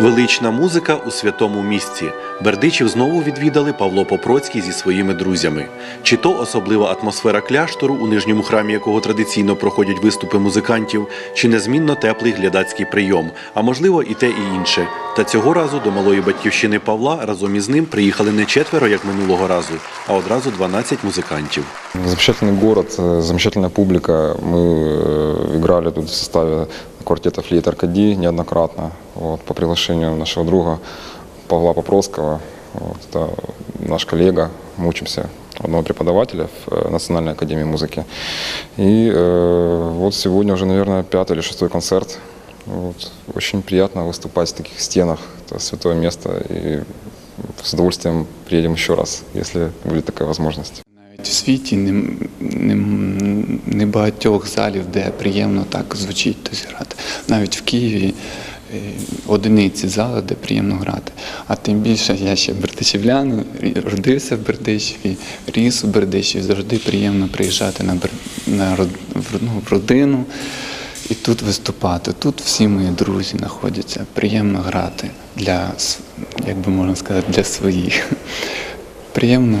Велична музика у святому місці. Бердичів знову відвідали Павло Попроцький зі своїми друзями. Чи то особлива атмосфера кляштору, у нижньому храмі якого традиційно проходять виступи музикантів, чи незмінно теплий глядацький прийом, а можливо і те, і інше. Та цього разу до малої батьківщини Павла разом із ним приїхали не четверо, як минулого разу, а одразу 12 музикантів. Замечательный город, э, замечательная публика. Мы э, играли тут в составе квартета «Флейт Аркадий» неоднократно вот, по приглашению нашего друга Павла Попроского. Вот, это наш коллега, мы учимся у одного преподавателя в э, Национальной академии музыки. И э, вот сегодня уже, наверное, пятый или шестой концерт. Вот, очень приятно выступать в таких стенах. Это святое место. И с удовольствием приедем еще раз, если будет такая возможность. Навіть у світі не, не, не багатьох залів, де приємно так звучить то зіграти. Навіть в Києві е, одиниці зали, де приємно грати. А тим більше я ще бердичівлянин, родився в Бердичеві, ріс у Бердичеві, завжди приємно приїжджати на, на ну, в родину і тут виступати. Тут всі мої друзі знаходяться. Приємно грати для, як би можна сказати, для своїх. Приємно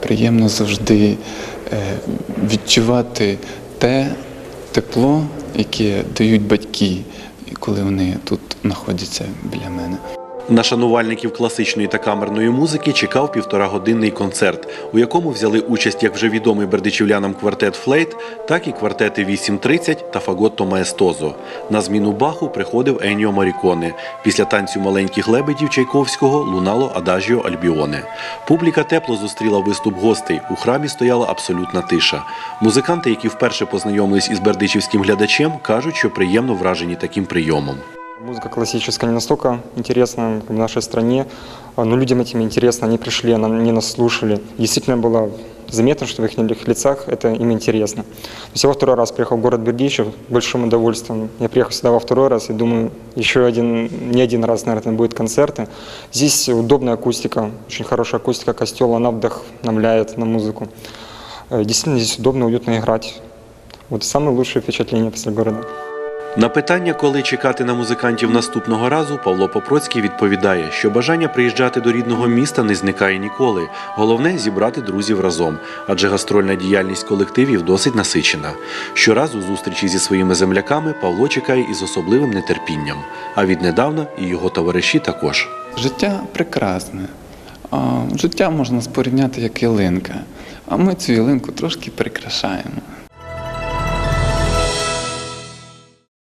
приємно завжди е, відчувати те тепло, яке дають батьки, коли вони тут знаходяться біля мене. На шанувальників класичної та камерної музики чекав півторагодинний концерт, у якому взяли участь як вже відомий бердичівлянам квартет Флейт, так і квартети 8.30 та Фаготто Маестозо. На зміну Баху приходив Еніо Маріконе. Після танцю маленьких лебедів Чайковського лунало Адажіо Альбіоне. Публіка тепло зустріла виступ гостей. У храмі стояла абсолютна тиша. Музиканти, які вперше познайомились із бердичівським глядачем, кажуть, що приємно вражені таким прийомом. Музыка классическая не настолько интересна в нашей стране, а, но людям этим интересно, они пришли, они нас слушали. Действительно было заметно, что в их лицах это им интересно. Во второй раз приехал в город Бердичев большим удовольствием. Я приехал сюда во второй раз и думаю, еще один, не один раз, наверное, будут концерты. Здесь удобная акустика, очень хорошая акустика костела, она вдохновляет на музыку. Э, Действительно, здесь удобно, уютно играть. Вот самые лучшие впечатления после города. На питання, коли чекати на музикантів наступного разу, Павло Попроцький відповідає, що бажання приїжджати до рідного міста не зникає ніколи. Головне зібрати друзів разом, адже гастрольна діяльність колективів досить насичена. Щоразу зустрічі зі своїми земляками Павло чекає із особливим нетерпінням. А віднедавна і його товариші також. Життя прекрасне. Життя можна спорівняти як ялинка. А ми цю ялинку трошки прикрашаємо.